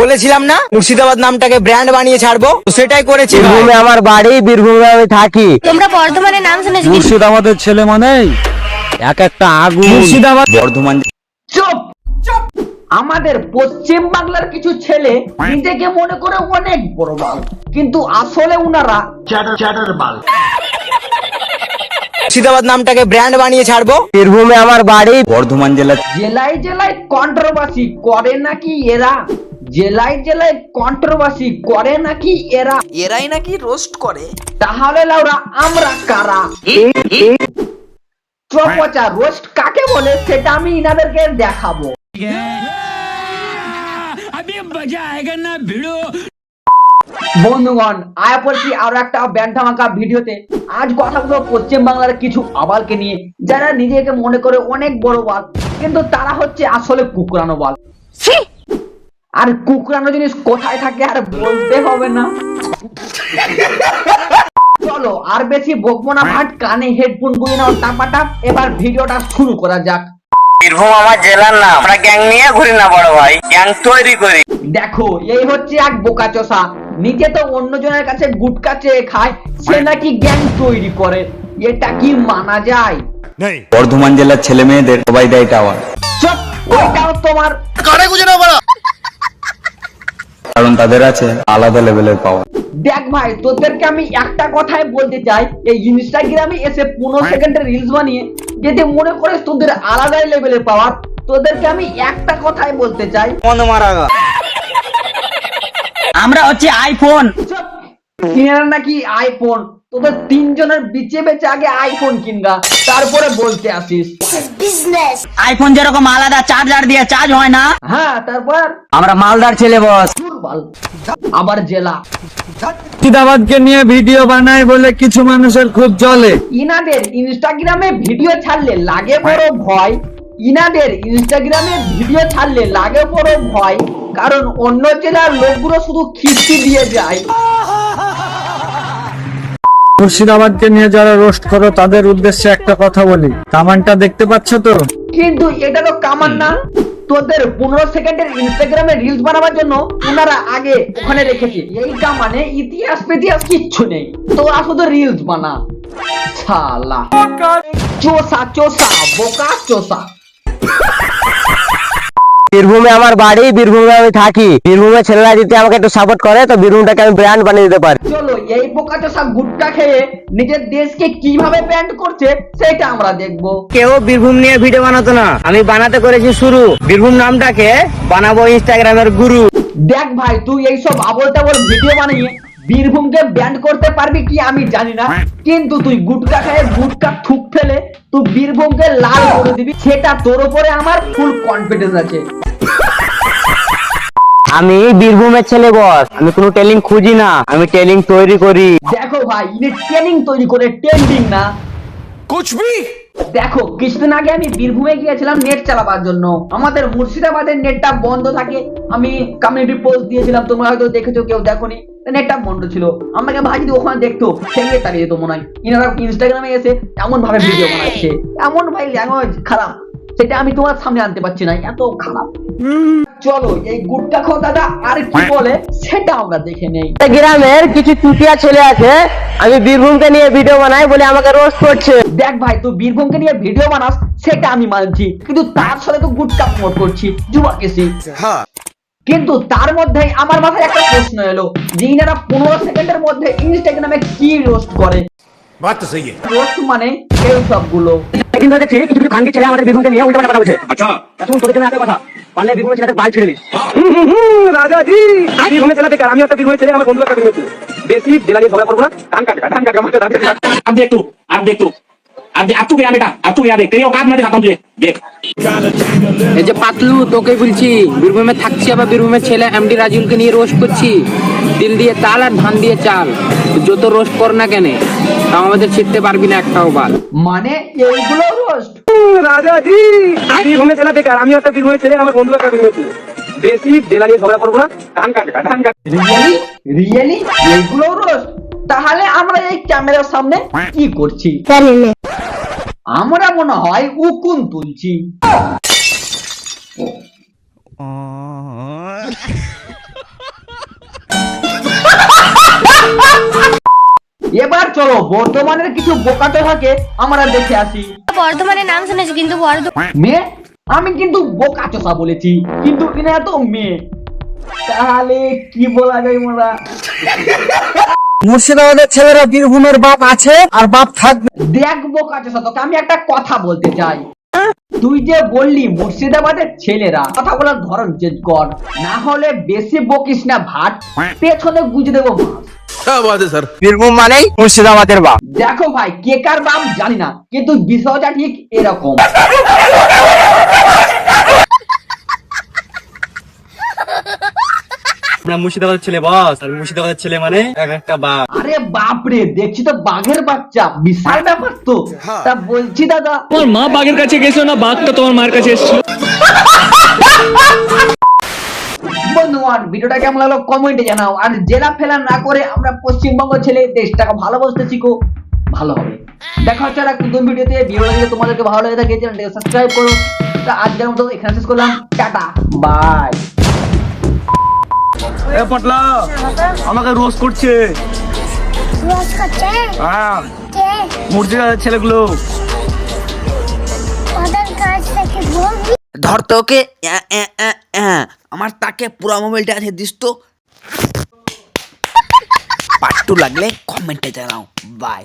বলেছিলাম না? মুর্শিদাবাদ নামটাকে ব্র্যান্ড বানিয়ে ছাড়বো। তো সেটাই করেছি বীরভূমে আমার বাড়ি বীরভূমে আমি থাকি। তোমরা বর্ধমানের নাম শুনেছো মুর্শিদাবাদের ছেলে মানে? এক একটা আগুন। মুর্শিদাবাদ বর্ধমান চুপ আমাদের পশ্চিম বাংলার কিছু ছেলে নিজেকে মনে করে অনেক বড় বাল। কিন্তু আসলে উনারা বাল। মুর্শিদাবাদ নামটাকে ব্র্যান্ড বানিয়ে ছাড়বো। বীরভূমে আমার বাড়ি বর্ধমান জেলা জেলায় জেলায় কন্ট্রোভার্সি করে নাকি এরা? জেলায় জেলায় কন্ট্রোভার্সি করে নাকি এরা? এরাই নাকি রোস্ট করে? তাহলে লাউরা আমরা কারা? চপচা রোস্ট কাকে বলে সেটা আমি ইনাদেরকে দেখাবো। বন্ধুগণ আয়া পড়ছি আরও একটা ব্যান্ড ধামাকা ভিডিওতে। আজ কথা বলব পশ্চিম বাংলার কিছু আবালকে নিয়ে যারা নিজেকে মনে করে অনেক বড় বাল কিন্তু তারা হচ্ছে আসলে কুকুরানো বাল আর কুকুরানো জিনিস কোথায় থাকে আর বলতে হবে না। চলো আর বেশি বকবো না ভাট কানে হেডফোন গুলি নাও টাপাটাপ। এবার ভিডিওটা শুরু করা যাক। বীরভূম আমার জেলার নাম। আমরা গ্যাং নিয়ে ঘুরি না বড় ভাই। গ্যাং তৈরি করি। দেখো এই হচ্ছে এক বোকা চোষা। নিজে তো অন্যজনের কাছে গুটকা চেয়ে খায় সে নাকি গ্যাং তৈরি করে। এটা কি মানা যায়? বর্ধমান জেলার ছেলে মেয়েদের সবাই দেয় টাওয়ার। চপ ওইটাও তোমার। কারণ তাদের আছে আলাদা লেভেলের পাওয়ার দেখ ভাই তোদেরকে আমি একটা কথাই বলতে চাই এই ইনস্টাগ্রামে এসে পনেরো সেকেন্ডের রিলস বানিয়ে যদি মনে করিস তোদের আলাদা লেভেলের পাওয়ার তোদেরকে আমি একটা কথাই বলতে চাই। মন মারা আমরা হচ্ছে আইফোন চুপ। কিনারা নাকি আইফোন তোদের তিনজনের বিচে বেচে আগে আইফোন কিনগা তারপরে বলতে আসিস। আইফোন যেরকম আলাদা চার্জার দিয়ে চার্জ হয় না। হ্যাঁ তারপর? আমরা মালদার ছেলে বস দুর্বল আবার জেলা। মুর্শিদাবাদকে নিয়ে ভিডিও বানায় বলে কিছু মানুষের খুব জলে। ইনাদের ইনস্টাগ্রামে ভিডিও ছাড়লে লাগে বড় ভয়। ইনাদের ইনস্টাগ্রামে ভিডিও ছাড়লে লাগে বড় ভয়। কারণ অন্য জেলার লোকগুলো শুধু খিস্তি দিয়ে যায়। মুর্শিদাবাদকে নিয়ে যারা রোস্ট করো তাদের উদ্দেশ্যে একটা কথা বলি। কামানটা দেখতে পাচ্ছ তো? কিন্তু এটা তো কামান না। তোদের পনেরো সেকেন্ডের ইনস্টাগ্রামে রিলস বানাবার জন্য ওনারা আগে ওখানে রেখেছে। এইটা মানে ইতিহাস পেতিহাস কিচ্ছু নেই। তোরা শুধু রিলস বানা। শালা চোষা চোষা বোকা চোষা বীরভূমে আমার বাড়ি বীরভূমে আমি থাকি। বীরভূমে ছেলেরা যদি আমাকে একটু সাপোর্ট করে তো বীরভূমটাকে আমি ব্র্যান্ড বানিয়ে দিতে পারি। চলো এই বোকা চোষা গুটটা খেয়ে নিজের দেশকে কীভাবে ব্যান্ড করছে সেটা আমরা দেখব। কেউ বীরভূম নিয়ে ভিডিও বানাতো না। আমি বানাতে করেছি শুরু। বীরভূম নামটাকে বানাবো ইনস্টাগ্রামের গুরু দেখ ভাই তুই এইসব আবল তাবল ভিডিও বানিয়ে বীরভূমকে ব্যান্ড করতে পারবি কি আমি জানি না। কিন্তু তুই গুটকা খেয়ে গুটকা থুক ফেলে তুই বীরভূমকে লাল করে দিবি সেটা তোর উপরে আমার ফুল কনফিডেন্স আছে। আমি বীরভূমের ছেলে বস আমি কোনো টেলিং খুঁজি না আমি টেলিং তৈরি করি। দেখো ভাই ইনি ট্রেনিং তৈরি করে ট্রেন্ডিং না। দেখো কিছুদিন আগে আমি বীরভূমে গিয়েছিলাম নেট চালাবার জন্য। আমাদের মুর্শিদাবাদের নেটটা বন্ধ থাকে। আমি কমিউনিটি পোস্ট দিয়েছিলাম তোমরা হয়তো দেখেছ কেউ দেখোনি। নেটটা বন্ধ ছিল। আমাকে ভাই যদি ওখানে দেখতো সেগুলো তাড়িয়ে যেত মনে হয়। ইনারা ইনস্টাগ্রামে এসে এমন ভাবে ভিডিও বানাচ্ছে? এমন ভাই ল্যাঙ্গুয়েজ খারাপ। সেটা আমি তোমার সামনে আনতে পারছি না এত খারাপ। চলো এই গুটটা দাদা আর কি বলে সেটা আমরা দেখে নেই। গ্রামের কিছু চুটিয়া ছেলে আছে আমি বীরভূমকে নিয়ে ভিডিও বানাই বলে আমাকে রোস্ট করছে। দেখ ভাই তুই বীরভূমকে নিয়ে ভিডিও বানাস সেটা আমি মানছি। কিন্তু তার সাথে তো গুটকা প্রমোট করছি যুবা কেসি কিন্তু তার মধ্যে আমার মাথায় একটা প্রশ্ন এলো যে ইনারা পনেরো সেকেন্ডের মধ্যে ইনস্টাগ্রামে কি রোস্ট করে? রোস্ট মানে এই সবগুলো। কিন্তু খানকে কথা রাজা জি আমি ঘুমে আমি একটা আমার বেশি একটু। এই যে পাতলু তোকে বলছি বীরভূমে থাকছি আবার বীরভূমের ছেলে এমডি রাজুলকে নিয়ে রোস্ট করছি। দিল দিয়ে তাল আর ধান দিয়ে চাল। যত রোস্ট কর না কেন আমাদের ছিটতে পারবি না একটাও বাল। মানে এইগুলো রোস্ট? রাজাজি ছেলে বেকার আমি একটা বীরভূমের ছেলে আমার বন্ধু একটা বীরভূমের ছেলে। বেশি জেলা নিয়ে ঝগড়া করব না ধান কাটে ধান কাটে রিয়েলি রিয়েলি এইগুলো রোস্ট? তাহলে আমরা এই ক্যামেরার সামনে কি করছি? আমরা মনে হয় উকুন তুলছি। এবার চলো বর্ধমানের কিছু বোকা তো থাকে আমরা দেখে আসি। বর্ধমানের নাম শুনেছি কিন্তু বর্ধমান মেয়ে? আমি কিন্তু বোকা চোষা বলেছি কিন্তু কিনা তো মেয়ে। তাহলে কি বলা যায় মোরা? মুর্শিদাবাদের ছেলেরা বীরভূমের বাপ আছে আর বাপ থাকবে। দেখ বোকা চোষা তোকে আমি একটা কথা বলতে চাই। তুই যে বললি মুর্শিদাবাদের ছেলেরা কথা বলার ধরন চেঞ্জ কর। না হলে বেশি বকিস না ভাট। পেছনে গুজে দেবো বীরভূম মানেই মুর্শিদাবাদের বাপ। দেখো ভাই কে কার বাপ জানি না কিন্তু বিষয়টা ঠিক এরকম। আমরা মুর্শিদাবাদের ছেলে বস আর মুর্শিদাবাদের ছেলে মানে এক একটা বাপ আরে বাপরে দেখছি তো বাঘের বাচ্চা। বিশাল ব্যাপার তো। তা বলছি দাদা। তোমার মা বাঘের কাছে গেছো না? বাঘটা তোমার মার কাছে এসেছিল। বন্ধুগণ ভিডিওটা কেমন লাগল কমেন্টে জানাও। আর জেলা ফেলা না করে আমরা পশ্চিমবঙ্গ ছেলে দেশটাকে ভালোবাসতে শিখো ভালো হবে। দেখা হচ্ছে আর একটা নতুন ভিডিওতে। ভিডিওটা যদি তোমাদেরকে ভালো লাগে থাকে চ্যানেলটাকে সাবস্ক্রাইব করো। তা আজকের মতো এখানে শেষ করলাম। টাটা। বাই এ পটলা আমাকে রোজ করছে। রোজ করছে? হ্যাঁ কে? মুর্শিদাবাদের ছেলেগুলো। ওদের কাছ থেকে বলবি? ধর তোকে অ্যাঁ, অ্যাঁ, অ্যাঁ, অ্যাঁ। আমার তাকে পুরো মোবাইলটা আছে দিস তো। পাট্টু লাগলে কমেন্টে জানাও বাই